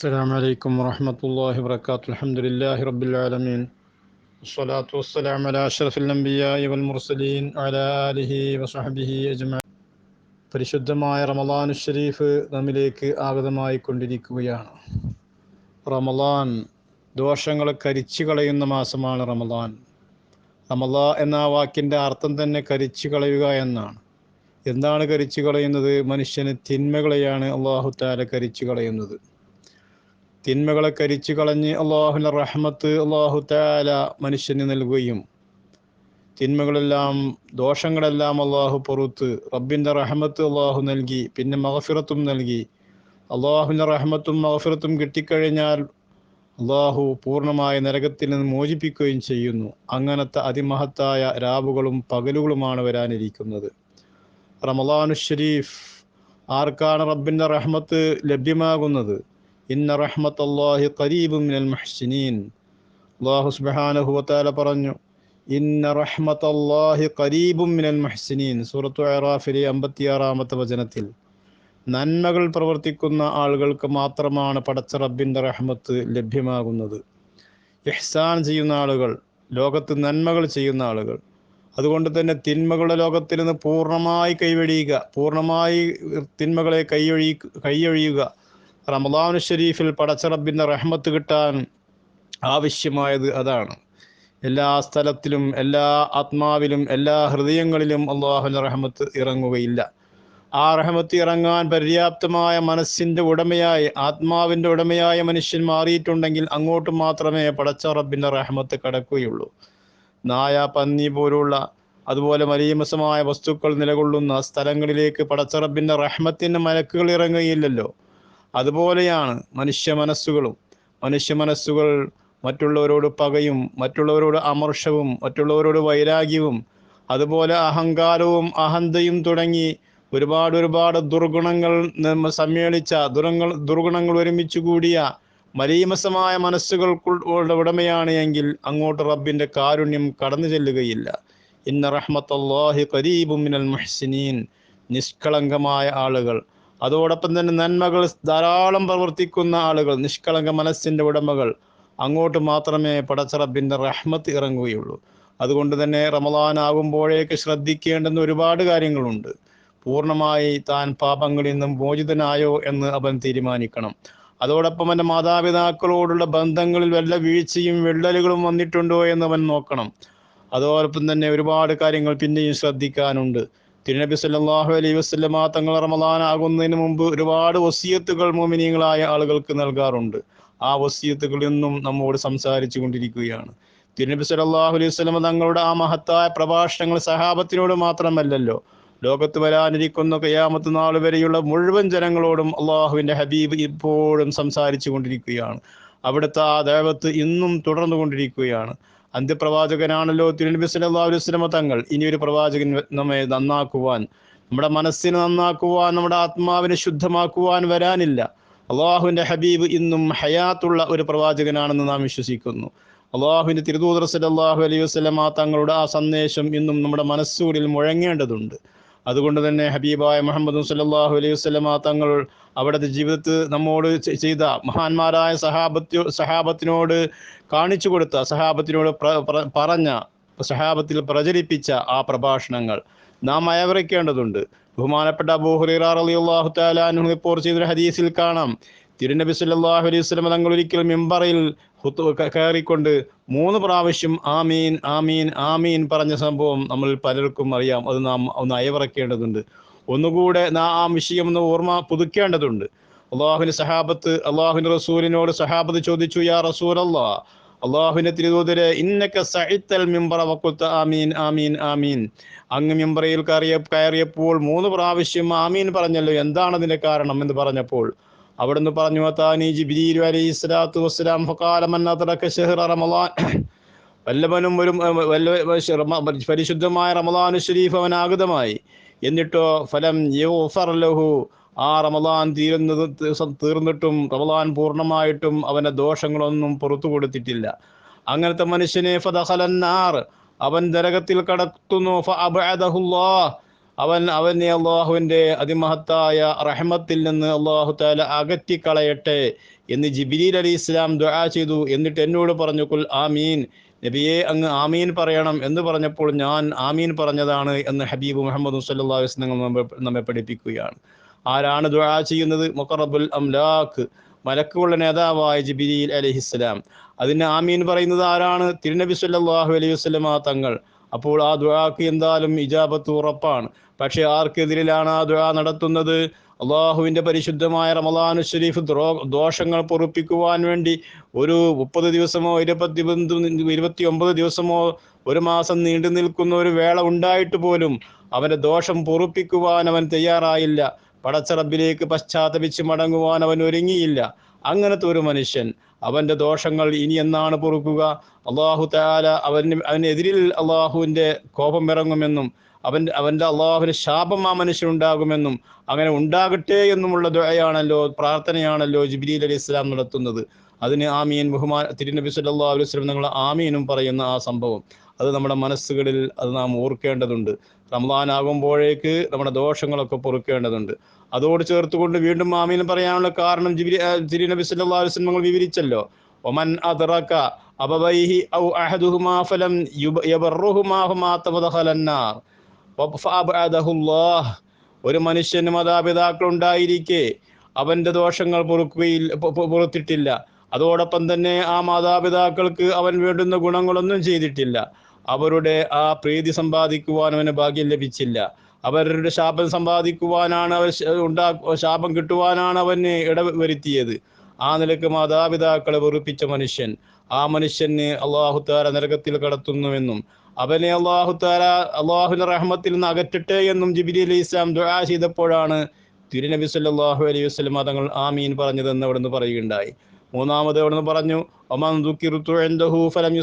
السلام عليكم ورحمة الله وبركاته الحمد لله رب العالمين والصلاة والسلام على أشرف الأنبياء والمرسلين وعلى آله وصحبه أجمعين പരിശുദ്ധമായ റമലാനു ഷരീഫ് നമ്മിലേക്ക് ആഗതമായി കൊണ്ടിരിക്കുകയാണ് റമലാൻ ദോഷങ്ങളെ കരിച്ചു കളയുന്ന മാസമാണ് റമലാൻ റമലാ എന്ന ആ വാക്കിൻ്റെ അർത്ഥം തന്നെ കരിച്ചു കളയുക എന്നാണ് എന്താണ് കരിച്ചു കളയുന്നത് മനുഷ്യന് തിന്മകളെയാണ് അള്ളാഹു താല കരിച്ചു കളയുന്നത് തിന്മകളെ കരിച്ചു കളഞ്ഞ് അള്ളാഹുവിന്റെ റഹ്മത്ത് അള്ളാഹു താല മനുഷ്യന് നൽകുകയും തിന്മകളെല്ലാം ദോഷങ്ങളെല്ലാം അള്ളാഹു പുറത്ത് റബ്ബിന്റെ റഹ്മത്ത് അള്ളാഹു നൽകി പിന്നെ മഹഫിറത്തും നൽകി. അള്ളാഹുവിന്റെ റഹ്മത്തും മഹഫിറത്തും കിട്ടിക്കഴിഞ്ഞാൽ അള്ളാഹു പൂർണമായ നരകത്തിൽ നിന്ന് മോചിപ്പിക്കുകയും ചെയ്യുന്നു. അങ്ങനത്തെ അതിമഹത്തായ രാവുകളും പകലുകളുമാണ് വരാനിരിക്കുന്നത്. റമലാനു ഷരീഫ് ആർക്കാണ് റബ്ബിന്റെ റഹ്മത്ത് ലഭ്യമാകുന്നത്? ഇന്ന റഹ്മത്ത് അള്ളാഹി ഖരീബും മിനൽ മുഹ്സിനീൻ. അള്ളാഹു സുബ്ഹാനഹു വതആല പറഞ്ഞു ഇന്ന റഹ്മത്ത് അള്ളാഹി ഖരീബും മിനൽ മുഹ്സിനീൻ. സൂറത്തു അറാഫിലെ അമ്പത്തിയാറാമത്തെ വചനത്തിൽ നന്മകൾ പ്രവർത്തിക്കുന്ന ആളുകൾക്ക് മാത്രമാണ് പടച്ച റബ്ബിന്റെ റഹ്മത്ത് ലഭ്യമാകുന്നത്. ഇഹ്സാൻ ചെയ്യുന്ന ആളുകൾ ലോകത്ത് നന്മകൾ ചെയ്യുന്ന ആളുകൾ അതുകൊണ്ട് തന്നെ തിന്മകളുടെ ലോകത്തിൽ നിന്ന് പൂർണമായി കൈവഴിയുക പൂർണമായി തിന്മകളെ കൈയൊഴി കൈയൊഴിയുക റമദാനു ഷരീഫിൽ പടച്ചറബിന്റെ റഹ്മത്ത് കിട്ടാൻ ആവശ്യമായത് അതാണ്. എല്ലാ സ്ഥലത്തിലും എല്ലാ ആത്മാവിലും എല്ലാ ഹൃദയങ്ങളിലും അള്ളാഹുവിന്റെ റഹ്മത്ത് ഇറങ്ങുകയില്ല. ആ റഹ്മത്ത് ഇറങ്ങാൻ പര്യാപ്തമായ മനസ്സിന്റെ ഉടമയായി ആത്മാവിന്റെ ഉടമയായ മനുഷ്യൻ മാറിയിട്ടുണ്ടെങ്കിൽ അങ്ങോട്ട് മാത്രമേ പടച്ച റബ്ബിന്റെ റഹ്മത്ത് കടക്കുകയുള്ളൂ. നായ പന്നി പോലുള്ള അതുപോലെ മലീമസമായ വസ്തുക്കൾ നിലകൊള്ളുന്ന സ്ഥലങ്ങളിലേക്ക് പടച്ചറബിന്റെ റഹ്മത്തിന്റെ മലക്കുകൾ ഇറങ്ങുകയില്ലല്ലോ. അതുപോലെയാണ് മനുഷ്യ മനസ്സുകളും മനുഷ്യ മനസ്സുകൾ മറ്റുള്ളവരോട് പകയും മറ്റുള്ളവരോട് അമർഷവും മറ്റുള്ളവരോട് വൈരാഗ്യവും അതുപോലെ അഹങ്കാരവും അഹന്തയും തുടങ്ങി ഒരുപാട് ഒരുപാട് ദുർഗുണങ്ങൾ സമ്മേളിച്ച ദുരങ്ങൾ ദുർഗുണങ്ങൾ ഒരുമിച്ച് കൂടിയ മലീമസമായ മനസ്സുകൾക്കുള്ള ഉടമയാണ് എങ്കിൽ അങ്ങോട്ട് റബ്ബിന്റെ കാരുണ്യം കടന്നു ചെല്ലുകയില്ല. ഇന്ന റഹ്മത്തല്ലാഹി ഖരീബും മിനൽ മുഹ്സിനീൻ. നിഷ്കളങ്കമായ ആളുകൾ. അതോടൊപ്പം തന്നെ നന്മകൾ ധാരാളം പ്രവർത്തിക്കുന്ന ആളുകൾ നിഷ്കളങ്ക മനസ്സിന്റെ ഉടമകൾ. അങ്ങോട്ട് മാത്രമേ പടച്ചറബിന്റെ റഹ്മത്ത് ഇറങ്ങുകയുള്ളൂ. അതുകൊണ്ട് തന്നെ റമദാൻ ആകുമ്പോഴേക്ക് ശ്രദ്ധിക്കേണ്ടുന്ന ഒരുപാട് കാര്യങ്ങളുണ്ട്. പൂർണമായി താൻ പാപങ്ങളിൽ നിന്നും മോചിതനായോ എന്ന് അവൻ തീരുമാനിക്കണം. അതോടൊപ്പം തന്നെ മാതാപിതാക്കളോടുള്ള ബന്ധങ്ങളിൽ വല്ല വീഴ്ചയും വിള്ളലുകളും വന്നിട്ടുണ്ടോ എന്ന് അവൻ നോക്കണം. അതോടൊപ്പം തന്നെ ഒരുപാട് കാര്യങ്ങൾ പിന്നെയും ശ്രദ്ധിക്കാനുണ്ട്. തിരുനബി സല്ലാഹു അലൈ വസ്ലമ തങ്ങൾ റമദാൻ ആകുന്നതിന് മുമ്പ് ഒരുപാട് വസീയത്തുകൾ മോമിനിയങ്ങളായ ആളുകൾക്ക് നൽകാറുണ്ട്. ആ വസീയത്തുകൾ നിന്നും നമ്മോട് സംസാരിച്ചു കൊണ്ടിരിക്കുകയാണ്. തിരുനബി സല്ലാഹു അലൈഹി വസ്ലമ തങ്ങളുടെ ആ മഹത്തായ പ്രഭാഷണങ്ങൾ സഹാബത്തിനോട് മാത്രമല്ലല്ലോ ലോകത്ത് വരാനിരിക്കുന്ന കയ്യാമത്ത് നാൾ വരെയുള്ള മുഴുവൻ ജനങ്ങളോടും അള്ളാഹുവിന്റെ ഹബീബ് ഇപ്പോഴും സംസാരിച്ചു കൊണ്ടിരിക്കുകയാണ്. അവിടുത്തെ ആ ദേവത്ത് ഇന്നും തുടർന്നു കൊണ്ടിരിക്കുകയാണ് അന്ത്യപ്രവാചകനാണല്ലോ തിരുനബി സല്ലല്ലാഹു അലൈഹി വസല്ലമ തങ്ങൾ. ഇനി ഒരു പ്രവാചകൻ നമ്മെ നന്നാക്കുവാൻ നമ്മുടെ മനസ്സിനെ നന്നാക്കുവാൻ നമ്മുടെ ആത്മാവിനെ ശുദ്ധമാക്കുവാൻ വരാനില്ല. അള്ളാഹുവിന്റെ ഹബീബ് ഇന്നും ഹയാത്തുള്ള ഒരു പ്രവാചകനാണെന്ന് നാം വിശ്വസിക്കുന്നു. അള്ളാഹുവിന്റെ തിരുദൂതർ സല്ലല്ലാഹു അലൈഹി വസല്ലമ തങ്ങളുടെ ആ സന്ദേശം ഇന്നും നമ്മുടെ മനസ്സുകളിൽ മുഴങ്ങേണ്ടതുണ്ട്. അതുകൊണ്ട് തന്നെ ഹബീബായ മുഹമ്മദ് സല്ലാഹു അലൈഹി വസ്ലമ തങ്ങൾ അവിടുത്തെ ജീവിതത്തിൽ നമ്മോട് ചെയ്ത മഹാന്മാരായ സഹാബത്യോ സഹാബത്തിനോട് കാണിച്ചു കൊടുത്ത സഹാബത്തിനോട് പറഞ്ഞ സഹാബത്തിൽ പ്രചരിപ്പിച്ച ആ പ്രഭാഷണങ്ങൾ നാം അയവറിക്കേണ്ടതുണ്ട്. ബഹുമാനപ്പെട്ട അബൂ ഹുറൈറ റളിയല്ലാഹു തആല അൻഹു റിപ്പോർട്ട് ചെയ്ത ഹദീസിൽ കാണാം. തിരുനബി സല്ലല്ലാഹു അലൈഹി വസല്ലം തങ്ങൾ ഒരിക്കൽ മിമ്പറിൽ കയറിക്കൊണ്ട് മൂന്ന് പ്രാവശ്യം ആമീൻ ആമീൻ ആമീൻ പറഞ്ഞ സംഭവം നമ്മൾ പലർക്കും അറിയാം. അത് നാം ഒന്ന് അയവിറക്കേണ്ടതുണ്ട്. ഒന്നുകൂടെ ആ വിഷയം ഒന്ന് ഓർമ്മ പുതുക്കേണ്ടതുണ്ട്. അള്ളാഹുവിന്റെ സഹാബത്ത് അള്ളാഹുവിന്റെ റസൂലിനോട് സഹാബത്ത് ചോദിച്ചു യാ റസൂൽ അല്ലാ അള്ളാഹുവിന്റെ തിരുതൂതരെ ഇന്നക്ക സഹിത്തൽ മിമ്പറ വക്കുത്ത ആമീൻ ആമീൻ ആമീൻ. അങ്ങ് മിമ്പറയിൽ കയറിയ കയറിയപ്പോൾ മൂന്ന് പ്രാവശ്യം ആമീൻ പറഞ്ഞല്ലോ എന്താണ് കാരണം എന്ന് പറഞ്ഞപ്പോൾ അവിടുന്ന് പറഞ്ഞു വല്ലവനും ഒരു പരിശുദ്ധമായ റമദാനു ഷരീഫ് അവൻ ആഗതമായി. എന്നിട്ടോ ഫലം ലഹു. ആ റമദാൻ തീരുന്നത് തീർന്നിട്ടും റമദാൻ പൂർണമായിട്ടും അവന്റെ ദോഷങ്ങളൊന്നും പുറത്തു കൊടുത്തിട്ടില്ല. അങ്ങനത്തെ മനുഷ്യനെ ഫദഖലന്നാർ. അവൻ നരകത്തിൽ കടത്തുന്നു. അവൻ അവനെ അള്ളാഹുവിന്റെ അതിമഹത്തായ റഹ്മത്തിൽ നിന്ന് അള്ളാഹു താല അകറ്റിക്കളയട്ടെ എന്ന് ജിബിലീൽ അലി ഇസ്ലാം ദുആ ചെയ്തു എന്നിട്ട് എന്നോട് പറഞ്ഞു കുൽ ആമീൻ. നബിയെ അങ്ങ് ആമീൻ പറയണം എന്ന് പറഞ്ഞപ്പോൾ ഞാൻ ആമീൻ പറഞ്ഞതാണ് എന്ന് ഹബീബ് മുഹമ്മദ് അലൈഹി വസല്ലം നമ്മെ പഠിപ്പിക്കുകയാണ്. ആരാണ് ദുആ ചെയ്യുന്നത്? മുഖറബുൽ അംലാഖ് മലക്കുകളുടെ നേതാവായ ജിബിലിൽ അലഹിസ്സലാം അതിന് ആമീൻ പറയുന്നത് ആരാണ്? തിരുനബി സല്ലാഹു അലൈഹി വസല്ലമ തങ്ങൾ. അപ്പോൾ ആ ദുആക്ക് എന്തായാലും ഇജാബത്ത് ഉറപ്പാണ്. പക്ഷേ ആർക്കെതിരിലാണ് ആ ദുആ നടത്തുന്നത്? അള്ളാഹുവിന്റെ പരിശുദ്ധമായ റമദാനു ഷരീഫ് ദ്രോ ദോഷങ്ങൾ പൊറുപ്പിക്കുവാൻ വേണ്ടി ഒരു മുപ്പത് ദിവസമോ ഇരുപത്തി ഇരുപത്തി ഒമ്പത് ദിവസമോ ഒരു മാസം നീണ്ടു നിൽക്കുന്ന ഒരു വേള ഉണ്ടായിട്ട് പോലും അവന്റെ ദോഷം പൊറുപ്പിക്കുവാൻ അവൻ തയ്യാറായില്ല. പടച്ചറബിലേക്ക് പശ്ചാത്തപിച്ച് മടങ്ങുവാൻ അവൻ ഒരുങ്ങിയില്ല. അങ്ങനത്തെ ഒരു മനുഷ്യൻ അവന്റെ ദോഷങ്ങൾ ഇനി എന്നാണ് പൊറുക്കുക? അള്ളാഹു താല അവന് അവനെതിരിൽ അള്ളാഹുവിന്റെ കോപം ഇറങ്ങുമെന്നും അവൻ അവന്റെ അള്ളാഹുവിന് ശാപം ആ മനുഷ്യനുണ്ടാകുമെന്നും അങ്ങനെ ഉണ്ടാകട്ടെ എന്നുമുള്ള ദുആയാണല്ലോ പ്രാർത്ഥനയാണല്ലോ ജിബിലി അലി ഇസ്ലാം നടത്തുന്നത്. അതിന് ആമീൻ ബഹുമാൻ തിരുനബി സല്ലാ അലൈഹി വസല്ലം നിങ്ങൾ ആമീനും പറയുന്ന ആ സംഭവം. അത് നമ്മുടെ മനസ്സുകളിൽ അത് നാം ഓർക്കേണ്ടതുണ്ട്. റമദാനാകുമ്പോഴേക്ക് നമ്മുടെ ദോഷങ്ങളൊക്കെ പൊറുക്കേണ്ടതുണ്ട്. അതോട് ചേർത്തുകൊണ്ട് വീണ്ടും ആമീൻ പറയാനുള്ള കാരണം ജിബിരി തിരുനബി സല്ലല്ലാഹു അലൈഹി വസല്ലം നിങ്ങൾ വിവരിച്ചല്ലോ. ഒമൻ അതറക്ക അബവൈഹി ഔ അഹദുഹുമാ ഫലം യബറുഹുമാ ഹുമാ തബദഖലന്നാർ ഫഅബ്അദഹുല്ലാഹ് ഒരു മനുഷ്യന് മാതാപിതാക്കൾ ഉണ്ടായിരിക്കെ അവന്റെ ദോഷങ്ങൾ പൊറുക്കുകയിൽ പൊറുത്തിട്ടില്ല. അതോടൊപ്പം തന്നെ ആ മാതാപിതാക്കൾക്ക് അവൻ വേണ്ടുന്ന ഗുണങ്ങളൊന്നും ചെയ്തിട്ടില്ല. അവരുടെ ആ പ്രീതി സമ്പാദിക്കുവാൻ അവന് ഭാഗ്യം ലഭിച്ചില്ല. അവരുടെ ശാപം സമ്പാദിക്കുവാനാണ് അവർ ഉണ്ടാ ശാപം കിട്ടുവാനാണ് അവന് ഇടവരുത്തിയത്. ആ നിലയ്ക്ക് മാതാപിതാക്കളെ വെറുപ്പിച്ച മനുഷ്യൻ. ആ മനുഷ്യന് അള്ളാഹുത്താര നരകത്തിൽ കടത്തുന്നുവെന്നും അവനെ അള്ളാഹുത്താര അള്ളാഹുവിന്റെ റഹ്മത്തിൽ നിന്ന് അകറ്റട്ടെ എന്നും ജിബിലി അലി ഇസ്ലാം ദുആ ചെയ്തപ്പോഴാണ് തിരുനബി സല്ലല്ലാഹു അലൈഹി വസ്ലം തങ്ങൾ ആമീൻ പറഞ്ഞതെന്ന് അവിടുന്ന് പറയുകയുണ്ടായി. മൂന്നാമത് അവിടുന്ന് പറഞ്ഞു ഒമാൻ ദുക്കിർതു ഇൻദഹു ഫലം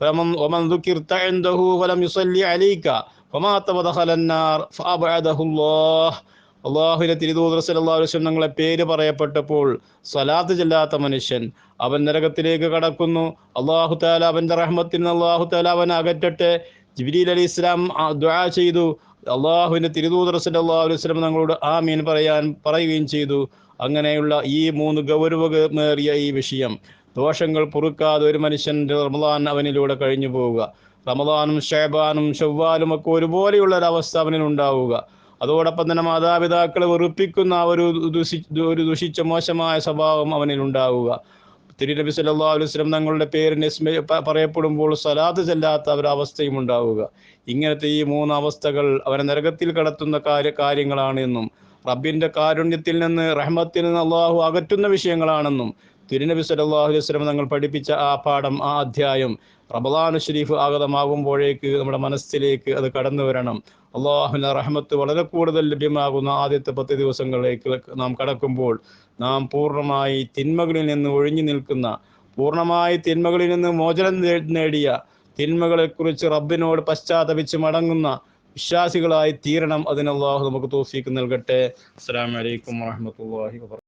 യുസല്ലി അലൈക ഫലമൻ ഒമൻ ദുക്കിർത ഇൻദഹു ഫലം യുസല്ലി അലൈക ഫമാ തബദഖലന്നാർ ഫഅബ്അദഹുല്ലാഹ് അള്ളാഹുവിന്റെ തിരുദൂതർ സല്ലല്ലാഹു അലൈഹി വസല്ലം തങ്ങളെ പേര് പറയപ്പെട്ടപ്പോൾ സ്വലാത്ത് ചെല്ലാത്ത മനുഷ്യൻ അവൻ നരകത്തിലേക്ക് കടക്കുന്നു. അള്ളാഹു താല അവന്റെ റഹ്മത്തിൽ അള്ളാഹു താല അവൻ അകറ്റട്ടെ. ജിബ്രീൽ അലി ഇസ്ലാം ദുആ ചെയ്തു. അള്ളാഹുവിന്റെ തിരുദൂതർ സല്ലല്ലാഹു അലൈഹി വസല്ലം തങ്ങളോട് ആമീൻ പറയാൻ പറയുകയും ചെയ്തു. അങ്ങനെയുള്ള ഈ മൂന്ന് ഗൗരവമേറിയ ഈ വിഷയം ദോഷങ്ങൾ പൊറുക്കാതെ ഒരു മനുഷ്യൻ റമദാൻ അവനിലൂടെ കഴിഞ്ഞു പോവുക. റമദാനും ഷേബാനും ഷവ്വാലും ഒക്കെ ഒരുപോലെയുള്ള ഒരു അവസ്ഥ അവനിൽ ഉണ്ടാവുക. അതോടൊപ്പം തന്നെ മാതാപിതാക്കളെ വെറുപ്പിക്കുന്ന ഒരു ദുഷി ഒരു ദുഷിച്ച മോശമായ സ്വഭാവം അവനിൽ ഉണ്ടാവുക. തിരുനബി സല്ലല്ലാഹു അലൈഹി വസല്ലം തങ്ങളുടെ പേരിനെ പറയപ്പെടുമ്പോൾ സ്വലാത്ത് ചെല്ലാത്ത ഒരവസ്ഥയും ഉണ്ടാവുക. ഇങ്ങനത്തെ ഈ മൂന്ന് അവസ്ഥകൾ അവനെ നരകത്തിൽ കടത്തുന്ന കാര്യ കാര്യങ്ങളാണ് എന്നും റബ്ബിന്റെ കാരുണ്യത്തിൽ നിന്ന് റഹ്മത്തിൽ നിന്ന് അള്ളാഹു അകറ്റുന്ന വിഷയങ്ങളാണെന്നും തിരുനബി സലാഹു അലൈഹി വസല്ലം തങ്ങൾ പഠിപ്പിച്ച ആ പാഠം ആ അധ്യായം റമദാനു ഷരീഫ് ആഗതമാകുമ്പോഴേക്ക് നമ്മുടെ മനസ്സിലേക്ക് അത് കടന്നു വരണം. അള്ളാഹുവിന്റെ റഹ്മത്ത് വളരെ കൂടുതൽ ലഭ്യമാകുന്ന ആദ്യത്തെ പത്ത് ദിവസങ്ങളിലേക്ക് നാം കടക്കുമ്പോൾ നാം പൂർണമായി തിന്മകളിൽ നിന്ന് ഒഴിഞ്ഞു നിൽക്കുന്ന പൂർണമായി തിന്മകളിൽ നിന്ന് മോചനം നേടിയ തിന്മകളെക്കുറിച്ച് റബ്ബിനോട് പശ്ചാത്തപിച്ച് മടങ്ങുന്ന വിശ്വാസികളായി തീരണം. അതിന് നമുക്ക് തോഫീക്ക് നൽകട്ടെ. അസ്സാം അലൈക്കും വറഹ്മത്തുള്ളാഹി വബറകാതുഹു